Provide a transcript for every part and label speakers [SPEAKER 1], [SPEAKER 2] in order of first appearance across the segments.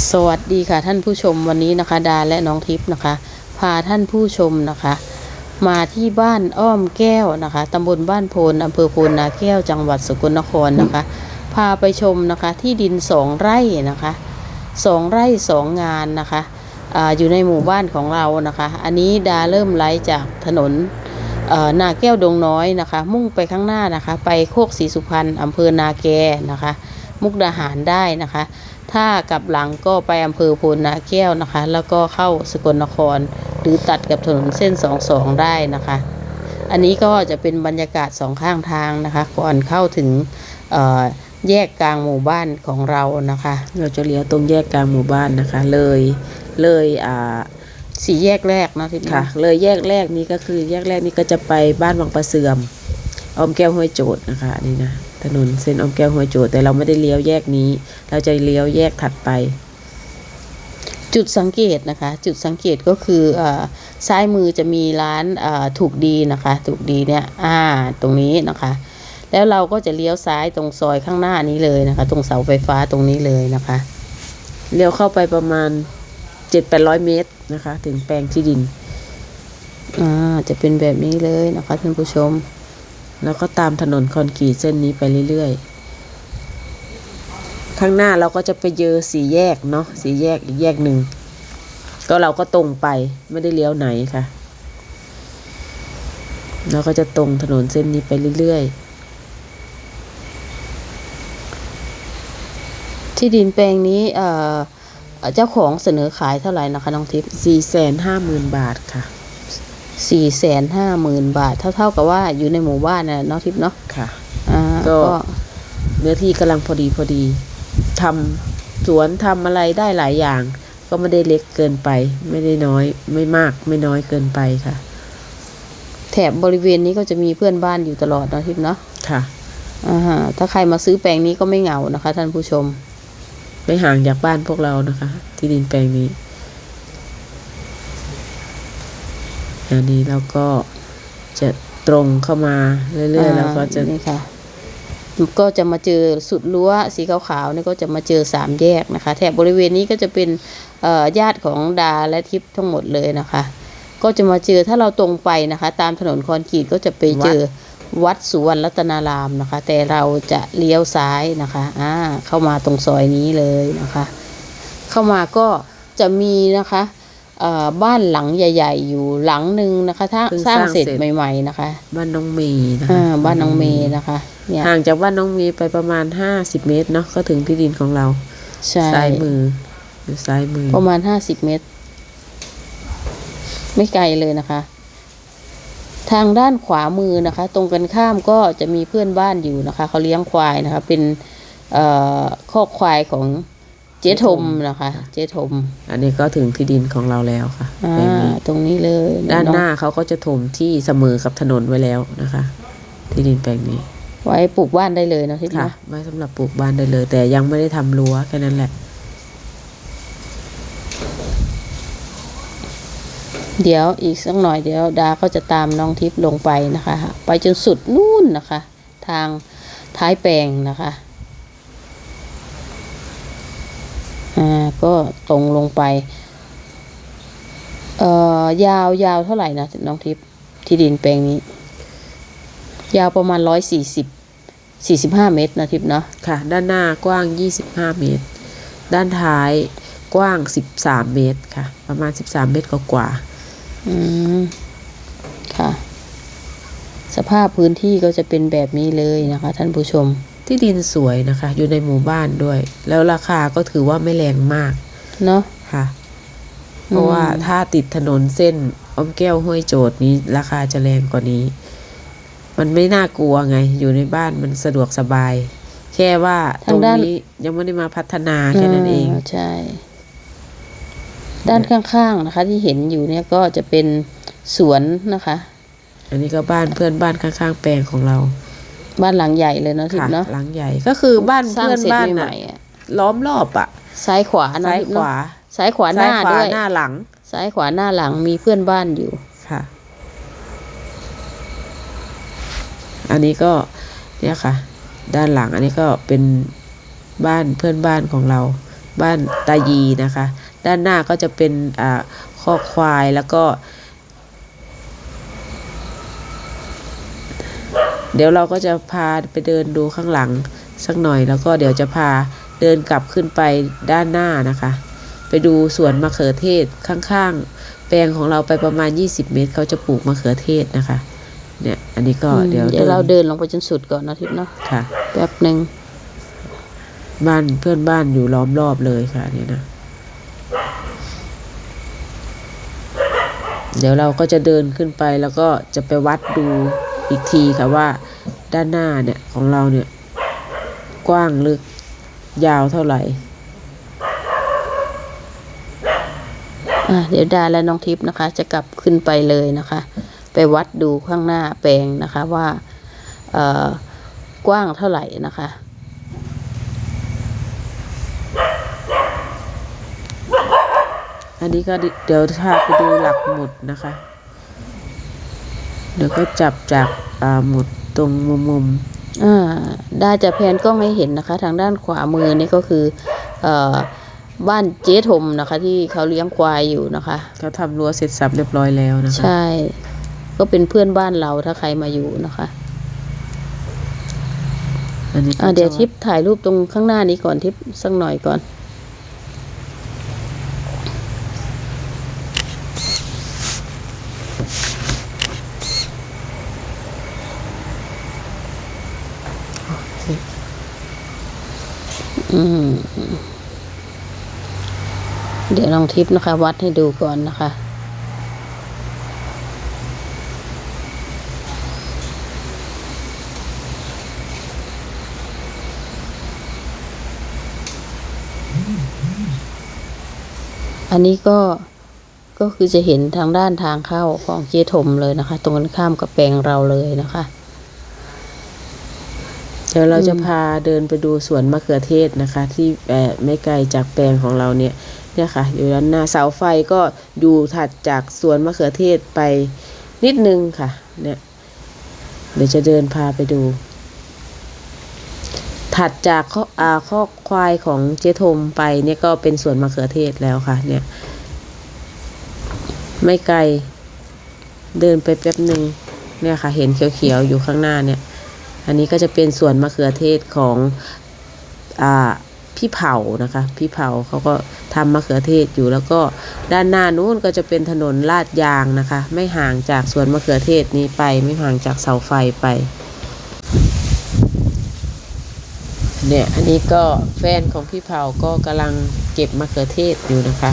[SPEAKER 1] สวัสดีค่ะท่านผู้ชมวันนี้นะคะ ดาและน้องทิพย์นะคะ พาท่านผู้ชมนะคะ มาที่บ้านอ้อมแก้วนะคะตำบลบ้านโพนอำเภอโพนนาแก้วจังหวัดสกลนครนะคะ พาไปชมนะคะที่ดินสองไร่นะคะสองไร่สองงานนะคะออยู่ในหมู่บ้านของเรานะคะ อันนี้ดาเริ่มไล่จากถนนนาแก้วดงน้อยนะคะ มุ่งไปข้างหน้านะคะ ไปโคกศรีสุพรรณอำเภอนาแกนะคะ มุกดาหารได้นะคะ ถ้ากลับหลังก็ไปอำเภอโพนนาแก้วนะคะ แล้วก็เข้าสกลนคร หรือตัดกับถนนเส้น 22 ได้นะคะ อันนี้ก็จะเป็นบรรยากาศสองข้างทางนะคะ ก่อนเข้าถึงเอ่อแยกกลางหมู่บ้านของเรานะคะ
[SPEAKER 2] เราจะเลี้ยวตรงแยกกลางหมู่บ้านนะคะ เลยเลยอ่า
[SPEAKER 1] สี่แยกแรกนะที่นี่
[SPEAKER 2] ค่ะ เลยแยกแรกนี้ก็คือแยกแรกนี้ก็จะไปบ้านวังประเสื่อมออมแก้วห้วยโจดนะคะอันนี่นะ ถนนเส้นอมแก้วห้วโจดแต่เราไม่ได้เลี้ยวแยกนี้ เราจะเลี้ยวแยกถัดไป
[SPEAKER 1] จุดสังเกตนะคะ จุดสังเกตก็คืออซ้ายมือจะมีร้านถูกดีนะคะ ถูกดีเนี่ยอ่าตรงนี้นะคะ แล้วเราก็จะเลี้ยวซ้ายตรงซอยข้างหน้านี้เลยนะคะ ตรงเสาไฟฟ้าตรงนี้เลยนะคะ
[SPEAKER 2] เลี้ยวเข้าไปประมาณเจ็ดแปดร้อยเมตรนะคะ ถึงแปลงที่ดิน
[SPEAKER 1] อ่าจะเป็นแบบนี้เลยนะคะท่านผู้ชม
[SPEAKER 2] แล้วก็ตามถนนคอนกรีตเส้นนี้ไปเรื่อยๆ ข้างหน้าเราก็จะไปเจอสี่แยกเนาะสี่แยกอีกแยกหนึ่ง ก็เราก็ตรงไปไม่ได้เลี้ยวไหนค่ะเราก็จะตรงถนนเส้นนี้ไปเรื่อยๆ
[SPEAKER 1] ที่ดินแปลงนี้เจ้าของเสนอขายเท่าไหร่นะคะน้องทิพย์
[SPEAKER 2] สี่แสนห้าหมื่นบาทค่ะ
[SPEAKER 1] สี่แสนห้าหมื่นบาท เท่าเท่ากับว่าอยู่ในหมู่บ้านนะน้องทิพย์เนาะ
[SPEAKER 2] ค่ะ
[SPEAKER 1] อ่า
[SPEAKER 2] ก็
[SPEAKER 1] ก็
[SPEAKER 2] เนื้อที่กำลังพอดีพอดีทำสวนทำอะไรได้หลายอย่าง ก็ไม่ได้เล็กเกินไป ไม่ได้น้อย ไม่มากไม่น้อยเกินไปค่ะ
[SPEAKER 1] แถบบริเวณนี้ก็จะมีเพื่อนบ้านอยู่ตลอดเนาะทิพย์เนาะ
[SPEAKER 2] ค่ะ
[SPEAKER 1] อ่าฮะถ้าใครมาซื้อแปลงนี้ก็ไม่เหงานะคะ ท่านผู้ชม
[SPEAKER 2] ไม่ห่างจากบ้านพวกเรานะคะ ที่ดินแปลงนี้ อันนี้เราก็จะตรงเข้ามาเรื่อยๆแล้วก็จะ
[SPEAKER 1] นี่ค่ะก็จะมาเจอสุดรั้วสีขาวๆนี่ก็จะมาเจอสามแยกนะคะ แถบบริเวณนี้ก็จะเป็นเอ่อญาติของดาและทิพย์ทั้งหมดเลยนะคะ ก็จะมาเจอถ้าเราตรงไปนะคะ ตามถนนคอนกรีตก็จะไปเจอวัดสุวรรณรัตนารามนะคะ แต่เราจะเลี้ยวซ้ายนะคะอ่าเข้ามาตรงซอยนี้เลยนะคะ เข้ามาก็จะมีนะคะเอ่อ บ้านหลังใหญ่ ๆ อยู่หลังหนึ่งนะคะถ้า
[SPEAKER 2] เพิ่ง
[SPEAKER 1] สร้าง
[SPEAKER 2] สร้าง
[SPEAKER 1] เสร็จ
[SPEAKER 2] เสร็จ
[SPEAKER 1] ใหม่ ๆ นะคะ
[SPEAKER 2] บ้านน้องเมย์นะคะ
[SPEAKER 1] อ่าบ้านน้องเมย์นะคะเนี่ย
[SPEAKER 2] ห่างจากบ้านน้องเมย์ไปประมาณห้าสิบเมตรเนาะก็ถึงที่ดินของเรา
[SPEAKER 1] ใช่
[SPEAKER 2] ซ้ายมืออยู่ซ้ายมือ
[SPEAKER 1] ประมาณห้าสิบเมตร ไม่ไกลเลยนะคะ ทางด้านขวามือนะคะ ตรงกันข้ามก็จะมีเพื่อนบ้านอยู่นะคะเขาเลี้ยงควายนะคะ เป็นเอ่อคอกควายของ เจ๊ทมนะคะเจ๊ทม
[SPEAKER 2] อันนี้ก็ถึงที่ดินของเราแล้วค่ะ
[SPEAKER 1] อ่า
[SPEAKER 2] แปลงนี้
[SPEAKER 1] ตรงนี้เลย
[SPEAKER 2] ด้านหน้า
[SPEAKER 1] เะ
[SPEAKER 2] เขาก็จะถมที่เสมอกับถนนไว้แล้วนะคะ ที่ดินแปลงนี้
[SPEAKER 1] ไว้ปลูกบ้านได้เลยเนาะที่
[SPEAKER 2] ค่ะ
[SPEAKER 1] เนาะ
[SPEAKER 2] ไว้สำหรับปลูกบ้านได้เลย แต่ยังไม่ได้ทำรั้วแค่นั้นแหละ
[SPEAKER 1] เดี๋ยวอีกสักหน่อยเดี๋ยวดาก็จะตามน้องทิพย์ลงไปนะคะ ไปจนสุดนู่นนะคะ ทางท้ายแปลงนะคะ อ่า ก็ตรงลงไปเอ่อยาวยาวเท่าไหร่นะน้องทิพย์ที่ดินแปลงนี้ ยาวประมาณร้อยสี่สิบสี่สิบห้าเมตรนะทิพย์เนาะ
[SPEAKER 2] ค่ะ ด้านหน้ากว้าง25เมตร ด้านท้ายกว้าง13เมตรค่ะ ประมาณ13เมตรกว่า
[SPEAKER 1] อืมค่ะ สภาพพื้นที่ก็จะเป็นแบบนี้เลยนะคะ ท่านผู้ชม
[SPEAKER 2] ๆ ที่ดินสวยนะคะ อยู่ในหมู่บ้านด้วย แล้วราคาก็ถือว่าไม่แรงมาก
[SPEAKER 1] เนาะ
[SPEAKER 2] ค่ะ เพราะว่าถ้าติดถนนเส้นอ้อมแก้วห้วยโจดนี้ราคาจะแรงกว่านี้ มันไม่น่ากลัวไง อยู่ในบ้านมันสะดวกสบาย แค่ว่าตรงนี้ยังไม่ได้มาพัฒนาแค่นั้นเองา
[SPEAKER 1] ใช่ ด้านข้างๆนะคะ ที่เห็นอยู่เนี่ยก็จะเป็นสวนนะคะ
[SPEAKER 2] อันนี้ก็บ้านเพื่อนบ้านข้างๆ แปลงของเรา
[SPEAKER 1] บ้านหลังใหญ่เลยเนาะทิพ
[SPEAKER 2] ค่ะ
[SPEAKER 1] ย์เนาะ
[SPEAKER 2] หลังใหญ่ก็คือบ้าน
[SPEAKER 1] สร้าง
[SPEAKER 2] เพื่อน
[SPEAKER 1] เสร็จ
[SPEAKER 2] บ้าน
[SPEAKER 1] ให
[SPEAKER 2] น่ะ
[SPEAKER 1] ม่ๆอะ
[SPEAKER 2] ล้อมรอบอะ
[SPEAKER 1] ซ้ายขวานะ
[SPEAKER 2] ซ้าย
[SPEAKER 1] ทิพย์
[SPEAKER 2] ข
[SPEAKER 1] เนาะ
[SPEAKER 2] วา
[SPEAKER 1] ซ้ายขวาห
[SPEAKER 2] ซ้าย
[SPEAKER 1] น้า
[SPEAKER 2] ขวา
[SPEAKER 1] ด้วย
[SPEAKER 2] หน้าหลัง
[SPEAKER 1] ซ้ายขวาหน้าหลังมีเพื่อนบ้านอยู่
[SPEAKER 2] ค่ะ อันนี้ก็เนี่ยค่ะ ด้านหลังอันนี้ก็เป็นบ้านเพื่อนบ้านของเรา บ้านตายีนะคะ ด้านหน้าก็จะเป็นอ่าคอกควายแล้วก็ เดี๋ยวเราก็จะพาไปเดินดูข้างหลังสักหน่อยแล้วก็เดี๋ยวจะพาเดินกลับขึ้นไปด้านหน้านะคะ ไปดูสวนมะเขือเทศข้างๆ แปลงของเราไปประมาณ 20 เมตรเขาจะปลูกมะเขือเทศนะคะ เนี่ยอันนี้ก็เดี๋ยว
[SPEAKER 1] เดี๋ยวเราเดินลงไปจนสุดก่อนนะทิพย์เนาะ
[SPEAKER 2] ค่ะ
[SPEAKER 1] แป๊บหนึ่ง
[SPEAKER 2] บ้านเพื่อนบ้านอยู่ล้อมรอบเลยค่ะเนี่ยนะเดี๋ยวเราก็จะเดินขึ้นไปแล้วก็จะไปวัดดู อีกทีค่ะว่าด้านหน้าเนี่ยของเราเนี่ยกว้างลึกยาวเท่าไหร่
[SPEAKER 1] อะเดี๋ยวดาและน้องทิพย์นะคะ จะกลับขึ้นไปเลยนะคะ ไปวัดดูข้างหน้าแปลงนะคะว่าเอ่อกว้างเท่าไหร่นะคะ
[SPEAKER 2] อันนี้ก็ดิเดี๋ยวพาไปดูหลักหมุดนะคะ เดี๋ยวก็จับจากอ่าหมุดตรงมุมมุม
[SPEAKER 1] อ่าได้จะแพนกล้องให้เห็นนะคะ ทางด้านขวามือนี่ก็คือเอ่อบ้านเจ๊ทมนะคะ ที่เขาเลี้ยงควายอยู่นะคะ
[SPEAKER 2] เขาทำรั้วเสร็จสับเรียบร้อยแล้วนะคะ
[SPEAKER 1] ใช่ ก็เป็นเพื่อนบ้านเราถ้าใครมาอยู่นะคะ
[SPEAKER 2] อันนี้ก็
[SPEAKER 1] อ่าเดี๋ยว
[SPEAKER 2] จะ
[SPEAKER 1] ทิปถ่ายรูปตรงข้างหน้านี้ก่อนทิปสักหน่อยก่อน เดี๋ยวลองทิปนะคะ วัดให้ดูก่อนนะคะอันนี้ก็ก็คือจะเห็นทางด้านทางเข้าของเจทมเลยนะคะ ตรงกันข้ามกับแปลงเราเลยนะคะ
[SPEAKER 2] เดี๋ยวเราจะพาเดินไปดูสวนมะเขือเทศนะคะ ที่เอ่อไม่ไกลจากแปลงของเราเนี่ย เนี่ยค่ะ อยู่ด้านหน้าเสาไฟก็อยู่ถัดจากสวนมะเขือเทศไปนิดนึงค่ะ เนี่ย เดี๋ยวจะเดินพาไปดู ถัดจากข้ออาข้อควายของเจทมไปเนี่ยก็เป็นสวนมะเขือเทศแล้วค่ะ เนี่ย ไม่ไกล เดินไปแป๊บหนึ่งเนี่ยค่ะ เห็นเขียวๆอยู่ข้างหน้าเนี่ย อันนี้ก็จะเป็นสวนมะเขือเทศของ อ่า พี่เผานะคะ พี่เผาเขาก็ทำมะเขือเทศอยู่แล้วก็ด้านหน้านู้นก็จะเป็นถนนลาดยางนะคะ ไม่ห่างจากสวนมะเขือเทศนี้ไป ไม่ห่างจากเสาไฟไปเนี่ยอันนี้ก็แฟนของพี่เผาก็กำลังเก็บมะเขือเทศอยู่นะคะ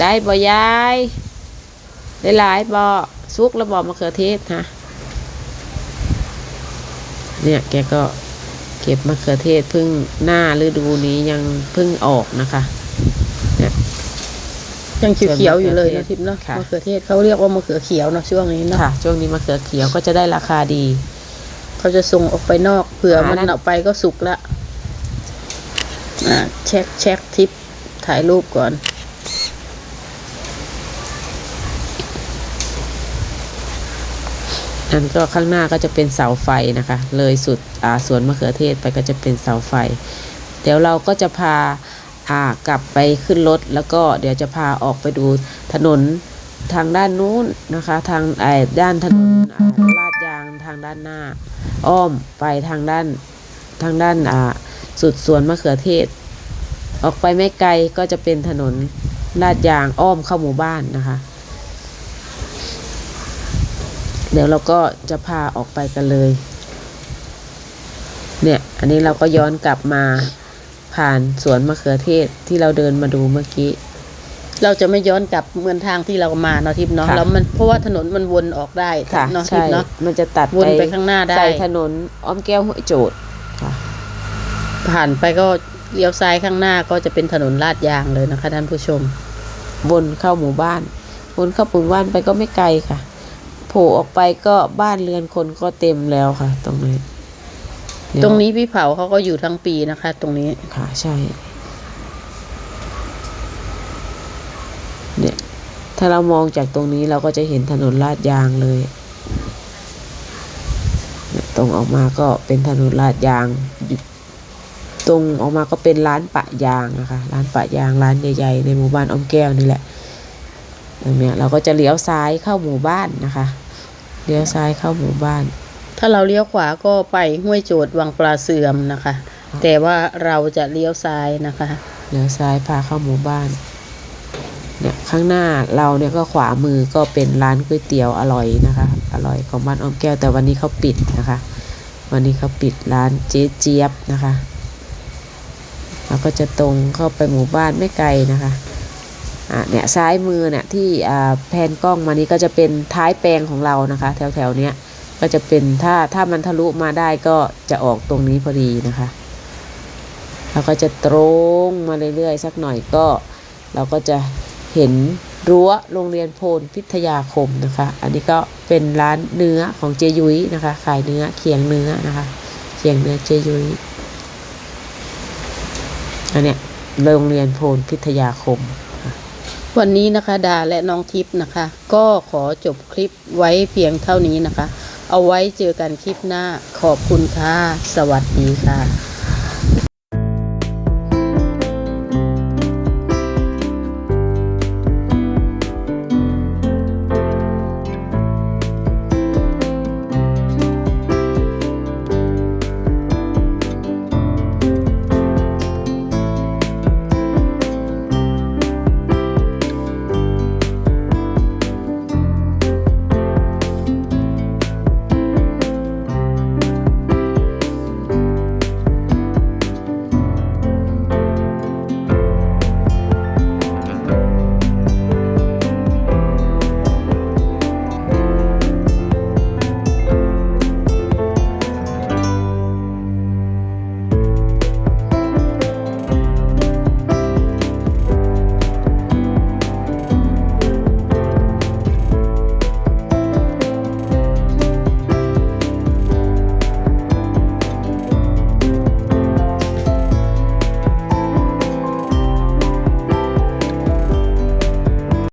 [SPEAKER 2] ได้บ่ยาย ได้หลายบ่ซุกแล้วบ่มะเขือเทศฮะเนี่ยแกก็ ก็บมะเขือเทศเพิ่งหน้าฤดูนี้ยังเพิ่งออกนะคะเนี่ย
[SPEAKER 1] ยังเขียวๆอยู่เลยนะทิพย์เนาะ
[SPEAKER 2] ค่ะ
[SPEAKER 1] มะเขือเทศเขาเรียกว่ามะเขือเขียวเนาะช่วงนี้เนาะ
[SPEAKER 2] ค่ะช่วงนี้มะเขือเขียวก็จะได้ราคาดี
[SPEAKER 1] เขาจะส่งออกไปนอกเผื่อ
[SPEAKER 2] อ่า
[SPEAKER 1] มัน
[SPEAKER 2] นั่น
[SPEAKER 1] ออกไปก็สุกละอ่าเช็คเช็คทิปถ่ายรูปก่อน
[SPEAKER 2] นั่นก็ข้างหน้าก็จะเป็นเสาไฟนะคะ เลยสุดอ่าสวนมะเขือเทศไปก็จะเป็นเสาไฟ เดี๋ยวเราก็จะพาอ่ากลับไปขึ้นรถแล้วก็เดี๋ยวจะพาออกไปดูถนนทางด้านนู้นนะคะ ทางไอ้ด้านถนนลาดยางทางด้านหน้า อ้อมไปทางด้านทางด้านอ่าสุดสวนมะเขือเทศ ออกไปไม่ไกลก็จะเป็นถนนลาดยางอ้อมเข้าหมู่บ้านนะคะ เดี๋ยวเราก็จะพาออกไปกันเลย เนี่ย อันนี้เราก็ย้อนกลับมาผ่านสวนมะเขือเทศที่เราเดินมาดูเมื่อกี้
[SPEAKER 1] เราจะไม่ย้อนกลับเหมือนทางที่เรามาเนาะทิพย์เนาะ
[SPEAKER 2] ค่ะ
[SPEAKER 1] แล้วมันเพราะว่าถนนมันวนออกได้
[SPEAKER 2] ค่ะ
[SPEAKER 1] เนาะทิ
[SPEAKER 2] ใช่
[SPEAKER 1] พย์เนาะ
[SPEAKER 2] มันจะตัด
[SPEAKER 1] วนไปข้างหน้าได้
[SPEAKER 2] ใส่ถนนอ้อมแก้วห้วยโจดค่ะ
[SPEAKER 1] ผ่านไปก็เลี้ยวซ้ายข้างหน้าก็จะเป็นถนนลาดยางเลยนะคะท่านผู้ชม
[SPEAKER 2] วนเข้าหมู่บ้าน วนเข้าหมู่บ้านไปก็ไม่ไกลค่ะ โผล่ออกไปก็บ้านเรือนคนก็เต็มแล้วค่ะ ตรงนี้เดี๋ยว
[SPEAKER 1] ตรงนี้พี่เผาเขาก็อยู่ทั้งปีนะคะ ตรงนี้
[SPEAKER 2] ค่ะใช่เนี่ยถ้าเรามองจากตรงนี้เราก็จะเห็นถนนลาดยางเลยเนี่ยตรงออกมาก็เป็นถนนลาดยางอยู่ตรงออกมาก็เป็นร้านปะยางนะคะ ร้านปะยางร้านใหญ่ๆในหมู่บ้านอ้อมแก้วนี่แหละ ตรงเนี้ยเราก็จะเลี้ยวซ้ายเข้าหมู่บ้านนะคะ เลี้ยวซ้ายเข้าหมู่บ้าน
[SPEAKER 1] ถ้าเราเลี้ยวขวาก็ไปห้วยโจดวังปลาเสื่อมนะคะ แต่ว่าเราจะเลี้ยวซ้ายนะคะ
[SPEAKER 2] เลี้ยวซ้ายพาเข้าหมู่บ้านเนี่ยข้างหน้าเราเนี่ยก็ขวามือก็เป็นร้านก๋วยเตี๋ยวอร่อยนะคะ อร่อยของบ้านอ้อมแก้วแต่วันนี้เขาปิดนะคะ วันนี้เขาปิดร้านเจ๊เจี๊ยบนะคะเราก็จะตรงเข้าไปหมู่บ้านไม่ไกลนะคะอะ เนี่ยซ้ายมือเนี่ยที่แผนกล้องมานี้ก็จะเป็นท้ายแปลงของเรานะคะ แถวแถวๆเนี้ยก็จะเป็นถ้าถ้ามันทะลุมาได้ก็จะออกตรงนี้พอดีนะคะเราก็จะตรงมาเรื่อยๆสักหน่อยก็ เราก็จะเห็นรั้วโรงเรียนโพนพิทยาคมนะคะ อันนี้ก็เป็นร้านเนื้อของเจยุ้ยนะคะขายเนื้อเคียงเนื้อนะคะเคียงเนื้อเจยุ้ยอันเนี้ยโรงเรียนโพนพิทยาคม
[SPEAKER 1] วันนี้นะคะดาและน้องทิพย์นะคะ ก็ขอจบคลิปไว้เพียงเท่านี้นะคะ เอาไว้เจอกันคลิปหน้าขอบคุณค่ะ สวัสดีค่ะ